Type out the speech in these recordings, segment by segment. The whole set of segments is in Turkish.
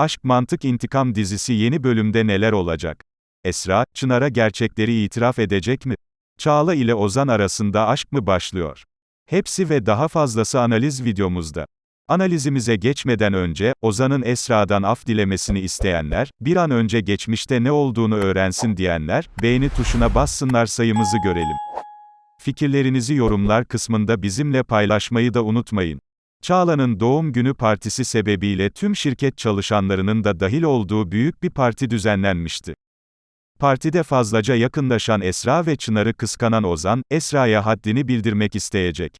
Aşk Mantık İntikam dizisi yeni bölümde neler olacak? Esra, Çınar'a gerçekleri itiraf edecek mi? Çağla ile Ozan arasında aşk mı başlıyor? Hepsi ve daha fazlası analiz videomuzda. Analizimize geçmeden önce, Ozan'ın Esra'dan af dilemesini isteyenler, bir an önce geçmişte ne olduğunu öğrensin diyenler, beğeni tuşuna bassınlar sayımızı görelim. Fikirlerinizi yorumlar kısmında bizimle paylaşmayı da unutmayın. Çağla'nın doğum günü partisi sebebiyle tüm şirket çalışanlarının da dahil olduğu büyük bir parti düzenlenmişti. Partide fazlaca yakınlaşan Esra ve Çınar'ı kıskanan Ozan, Esra'ya haddini bildirmek isteyecek.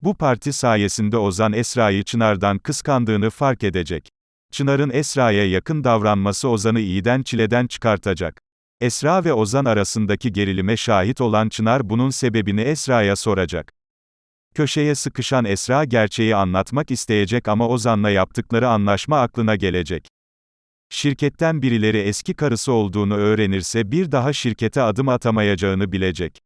Bu parti sayesinde Ozan Esra'yı Çınar'dan kıskandığını fark edecek. Çınar'ın Esra'ya yakın davranması Ozan'ı iyiden çileden çıkartacak. Esra ve Ozan arasındaki gerilime şahit olan Çınar bunun sebebini Esra'ya soracak. Köşeye sıkışan Esra gerçeği anlatmak isteyecek ama Ozan'la yaptıkları anlaşma aklına gelecek. Şirketten birileri eski karısı olduğunu öğrenirse bir daha şirkete adım atamayacağını bilecek.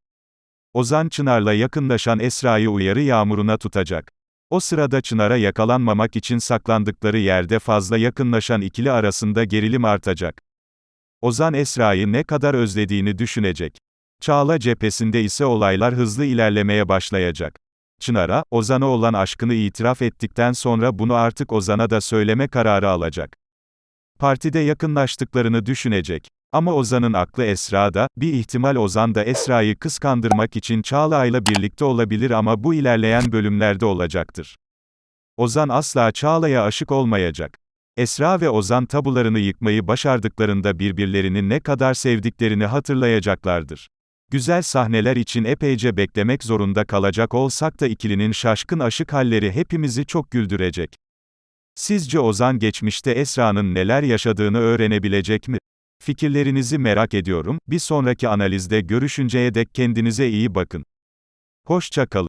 Ozan Çınar'la yakınlaşan Esra'yı uyarı yağmuruna tutacak. O sırada Çınar'a yakalanmamak için saklandıkları yerde fazla yakınlaşan ikili arasında gerilim artacak. Ozan Esra'yı ne kadar özlediğini düşünecek. Çağla cephesinde ise olaylar hızlı ilerlemeye başlayacak. Çınar'a, Ozan'a olan aşkını itiraf ettikten sonra bunu artık Ozan'a da söyleme kararı alacak. Partide yakınlaştıklarını düşünecek. Ama Ozan'ın aklı Esra'da, bir ihtimal Ozan da Esra'yı kıskandırmak için Çağla'yla birlikte olabilir ama bu ilerleyen bölümlerde olacaktır. Ozan asla Çağla'ya aşık olmayacak. Esra ve Ozan tabularını yıkmayı başardıklarında birbirlerini ne kadar sevdiklerini hatırlayacaklardır. Güzel sahneler için epeyce beklemek zorunda kalacak olsak da ikilinin şaşkın aşık halleri hepimizi çok güldürecek. Sizce Ozan geçmişte Esra'nın neler yaşadığını öğrenebilecek mi? Fikirlerinizi merak ediyorum. Bir sonraki analizde görüşünceye dek kendinize iyi bakın. Hoşça kalın.